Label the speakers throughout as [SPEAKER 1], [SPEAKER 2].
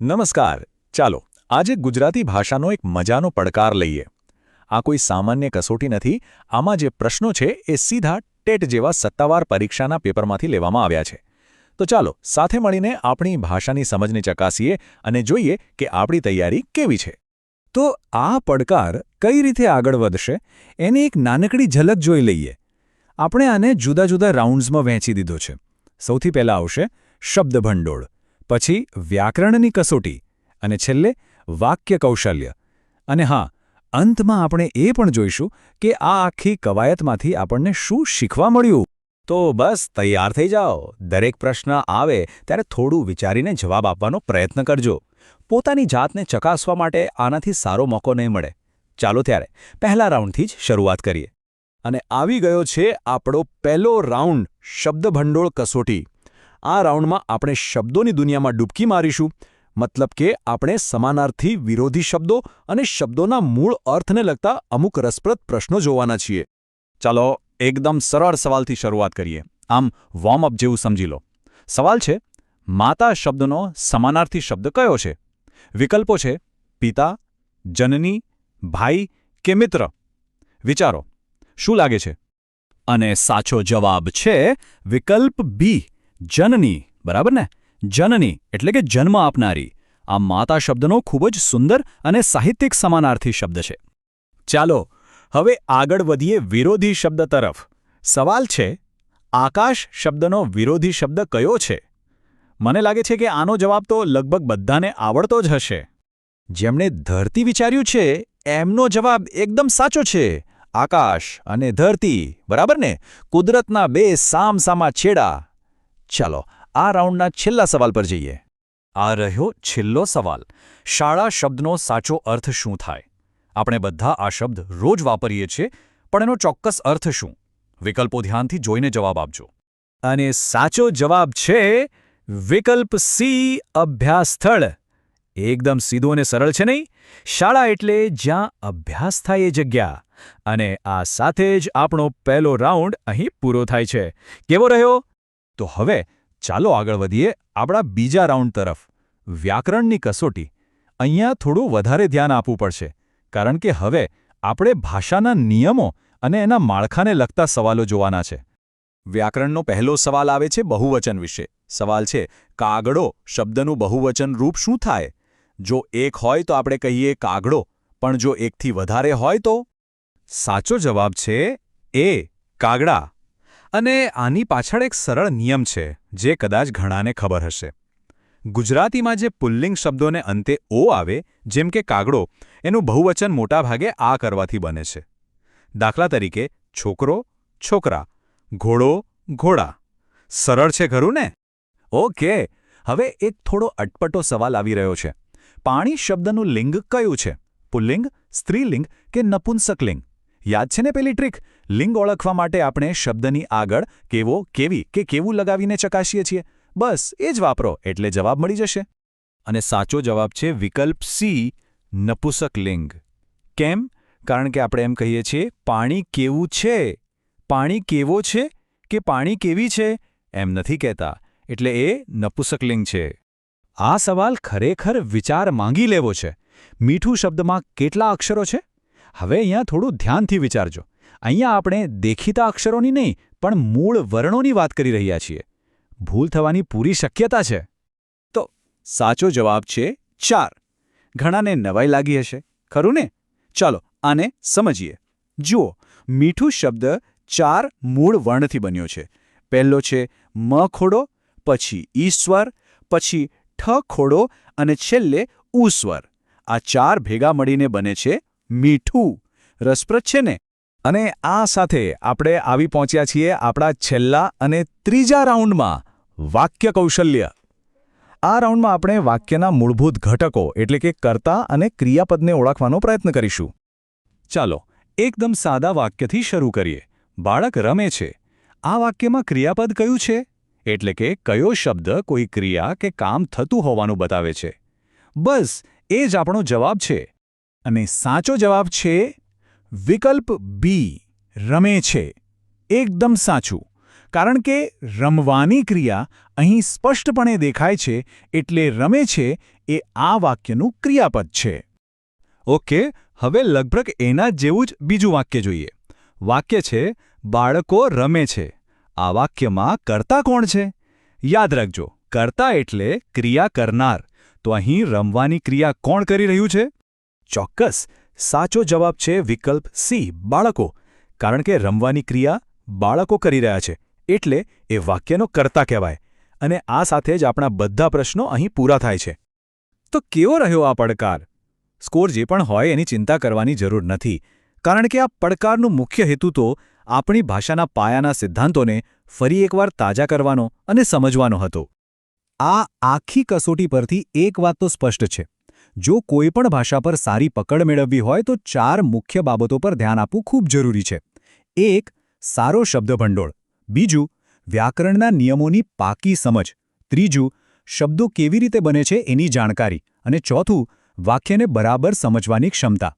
[SPEAKER 1] નમસ્કાર. ચાલો, આજે ગુજરાતી ભાષાનો એક મજાનો પડકાર લઈએ. આ કોઈ સામાન્ય કસોટી નથી, આમાં જે પ્રશ્નો છે એ સીધા ટેટ જેવા સત્તાવાર પરીક્ષાના પેપરમાંથી લેવામાં આવ્યા છે. તો ચાલો, સાથે મળીને આપણી ભાષાની સમજને ચકાસીએ અને જોઈએ કે આપણી તૈયારી કેવી છે. તો આ પડકાર કઈ રીતે આગળ વધશે, એની એક નાનકડી ઝલક જોઈ લઈએ. આપણે આને જુદા જુદા રાઉન્ડ્સમાં વહેંચી દીધો છે. સૌથી પહેલાં આવશે શબ્દભંડોળ. પછી વ્યાકરણની કસોટી અને છેલ્લે વાક્ય કૌશલ્ય. અને હા, અંતમાં આપણે એ પણ જોઈશું કે આ આખી કવાયતમાંથી આપણને શું શીખવા મળ્યું? તો બસ તૈયાર થઈ જાઓ. દરેક પ્રશ્ન આવે ત્યારે થોડું વિચારીને જવાબ આપવાનો પ્રયત્ન કરજો. પોતાની જાતને ચકાસવા માટે આનાથી સારો મોકો નહીં મળે. ચાલો ત્યારે પહેલા રાઉન્ડથી જ શરૂઆત કરીએ. અને આવી ગયો છે આપણો પહેલો રાઉન્ડ શબ્દભંડોળ કસોટી. આ રાઉન્ડમાં આપણે શબ્દોની દુનિયામાં ડૂબકી મારીશું. મતલબ કે આપણે સમાનાર્થી વિરોધી શબ્દો અને શબ્દોના મૂળ અર્થને લગતા અમુક રસપ્રદ પ્રશ્નો જોવાના છીએ. ચાલો એકદમ સરળ સવાલથી શરૂઆત કરીએ. આમ વોર્મઅપ જેવું સમજી લો. સવાલ છે, માતા શબ્દનો સમાનાર્થી શબ્દ કયો છે? વિકલ્પો છે, પિતા, જનની, ભાઈ કે મિત્ર? વિચારો, શું લાગે છે? અને સાચો જવાબ છે વિકલ્પ બી જનની, બરાબર ને? જનની, એટલે કે જન્મ આપનારી. આ માતા શબ્દનો ખૂબ જ સુંદર અને સાહિત્યિક સમાનાર્થી શબ્દ છે. ચાલો, હવે આગળ વધીએ વિરોધી શબ્દ તરફ. સવાલ છે, આકાશ શબ્દનો વિરોધી શબ્દ કયો છે? મને લાગે છે કે આનો જવાબ તો લગભગ બધાને આવડતો જ હશે. જેમણે ધરતી વિચાર્યું છે, એમનો જવાબ એકદમ સાચો છે. આકાશ અને ધરતી, બરાબર ને? કુદરતના બે સામસામા છેડા. ચાલો, આ રાઉન્ડના છેલ્લા સવાલ પર જઈએ. આ રહ્યો છેલ્લો સવાલ. શાળા શબ્દનો સાચો અર્થ શું થાય? આપણે બધા આ શબ્દ રોજ વાપરીએ છીએ, પણ એનો ચોક્કસ અર્થ શું? વિકલ્પો ધ્યાનથી જોઈને જવાબ આપજો. અને સાચો જવાબ છે વિકલ્પ સી અભ્યાસ સ્થળ એકદમ સીધો અને સરળ છે નહીં? શાળા એટલે જ્યાં અભ્યાસ થાય એ જગ્યા. અને આ સાથે જ આપણો પહેલો રાઉન્ડ અહીં પૂરો થાય છે. કેવો રહ્યો? તો હવે ચાલો આગળ વધીએ આપણા બીજા રાઉન્ડ તરફ. વ્યાકરણની કસોટી. અહીંયા થોડું વધારે ધ્યાન આપવું પડશે, કારણ કે હવે આપણે ભાષાના નિયમો અને એના માળખાને લગતા સવાલો જોવાના છે. વ્યાકરણનો પહેલો સવાલ આવે છે બહુવચન વિશે. સવાલ છે, કાગડો શબ્દનું બહુવચન રૂપ શું થાય? જો એક હોય તો આપણે કહીએ કાગડો, પણ જો એકથી વધારે હોય તો? સાચો જવાબ છે એ, કાગડા. અને આની પાછળ એક સરળ નિયમ છે, જે કદાચ ઘણાને ખબર હશે. ગુજરાતીમાં જે પુલ્લિંગ શબ્દોને અંતે ઓ આવે, જેમ કે કાગડો, એનું બહુવચન મોટાભાગે આ કરવાથી બને છે. દાખલા તરીકે, છોકરો, છોકરા, ઘોડો, ઘોડા. સરળ છે ખરું ને? ઓકે, હવે એક થોડો અટપટો સવાલ આવી રહ્યો છે. પાણી શબ્દનું લિંગ કયું છે? પુલ્લિંગ, સ્ત્રીલિંગ કે નપુંસકલિંગ? યાદ છે ને પેલી ટ્રીક? લિંગ ઓળખવા માટે આપણે શબ્દની આગળ કેવો, કેવી કે કેવું લગાવીને ચકાસીએ છીએ. બસ, એ જ વાપરો, એટલે જવાબ મળી જશે. અને સાચો જવાબ છે વિકલ્પ સી, નપુસક લિંગ. કેમ? કારણ કે આપણે એમ કહીએ છીએ, પાણી કેવું છે? પાણી કેવો છે? કે પાણી કેવી છે? એમ નથી કહેતા. એટલે એ નપુસકલિંગ છે. આ સવાલ ખરેખર વિચાર માંગી લેવો છે. મીઠું શબ્દમાં કેટલા અક્ષરો છે? હવે અહીંયા થોડું ધ્યાનથી વિચારજો. અહીંયા આપણે દેખીતા અક્ષરોની નહીં, પણ મૂળ વર્ણોની વાત કરી રહ્યા છીએ. ભૂલ થવાની પૂરી શક્યતા છે. તો સાચો જવાબ છે ચાર. ઘણાને નવાઈ લાગી હશે, ખરું ને? ચાલો, આને સમજીએ. જુઓ, મીઠું શબ્દ ચાર મૂળ વર્ણથી બન્યો છે. પહેલો છે મ ખોડો, પછી ઈશ્વર, પછી ઠ ખોડો અને છેલ્લે ઉસ્વર આ ચાર ભેગા મળીને બને છે મીઠું રસપ્રદ છે ને? અને આ સાથે આપણે આવી પહોંચ્યા છીએ આપણા છેલ્લા અને ત્રીજા રાઉન્ડમાં વાક્ય કૌશલ્ય આ રાઉન્ડમાં આપણે વાક્યના મૂળભૂત ઘટકો એટલે કે કર્તા અને ક્રિયાપદને ઓળખવાનો પ્રયત્ન કરીશું. ચાલો, એકદમ સાદા વાક્યથી શરૂ કરીએ. બાળક રમે છે. આ વાક્યમાં ક્રિયાપદ કયું છે? એટલે કે કયો શબ્દ કોઈ ક્રિયા કે કામ થતું હોવાનું બતાવે છે? બસ, એ જ આપણો જવાબ છે. અને સાચો જવાબ છે, વિકલ્પ બી રમે છે. એકદમ સાચું.
[SPEAKER 2] કારણ કે રમવાની ક્રિયા અહીં સ્પષ્ટપણે દેખાય છે, એટલે રમે છે એ આ વાક્યનું ક્રિયાપદ છે.
[SPEAKER 3] ઓકે હવે લગભગ એના જેવું જ બીજું વાક્ય જોઈએ. વાક્ય છે, બાળકો રમે છે. આ વાક્યમાં કરતા કોણ છે? યાદ રાખજો. કરતા એટલે ક્રિયા કરનાર. તો અહીં રમવાની ક્રિયા કોણ કરી રહ્યું છે?
[SPEAKER 1] ચોક્કસ, સાચો જવાબ છે વિકલ્પ સી, બાળકો. કારણ કે રમવાની ક્રિયા બાળકો કરી રહ્યા છે, એટલે એ વાક્યનો કર્તા કહેવાય. અને આ સાથે જ આપણા બધા પ્રશ્નો અહીં પૂરા થાય છે.
[SPEAKER 2] તો કેવો રહ્યો આ પડકાર? સ્કોર જે પણ હોય એની ચિંતા કરવાની જરૂર નથી. કારણ કે આ પડકારનું મુખ્ય હેતુ તો આપણી ભાષાના પાયાના સિદ્ધાંતોને ફરી એકવાર તાજા કરવાનો અને સમજવાનો હતો. આ આખી કસોટી પરથી એક વાત તો સ્પષ્ટ છે. જો કોઈ પણ ભાષા પર સારી પકડ મેળવવી હોય તો ચાર મુખ્ય બાબતો પર ધ્યાન આપવું ખૂબ જરૂરી છે. એક, સારો શબ્દભંડોળ. બીજું, વ્યાકરણના નિયમોની પાકી સમજ. ત્રીજું, શબ્દો કેવી રીતે બને છે એની જાણકારી. અને ચોથું, વાક્યને બરાબર સમજવાની ક્ષમતા.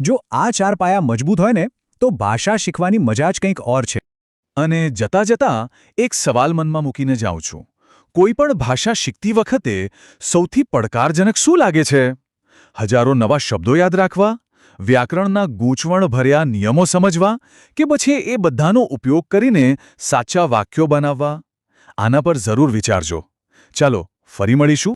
[SPEAKER 2] જો આ ચાર પાયા મજબૂત હોય ને, તો ભાષા શીખવાની મજા જ કંઈક ઓર છે.
[SPEAKER 4] અને જતા જતા એક સવાલ મનમાં મૂકીને જાઉં છું. કોઈ પણ ભાષા શીખતી વખતે સૌથી પડકારજનક શું લાગે છે? હજારો નવા શબ્દો યાદ રાખવા, વ્યાકરણના ગૂંચવણ ભર્યા નિયમો સમજવા કે પછી એ બધાનો ઉપયોગ કરીને સાચા વાક્યો બનાવવા? આના પર જરૂર વિચારજો. ચાલો, ફરી મળીશું.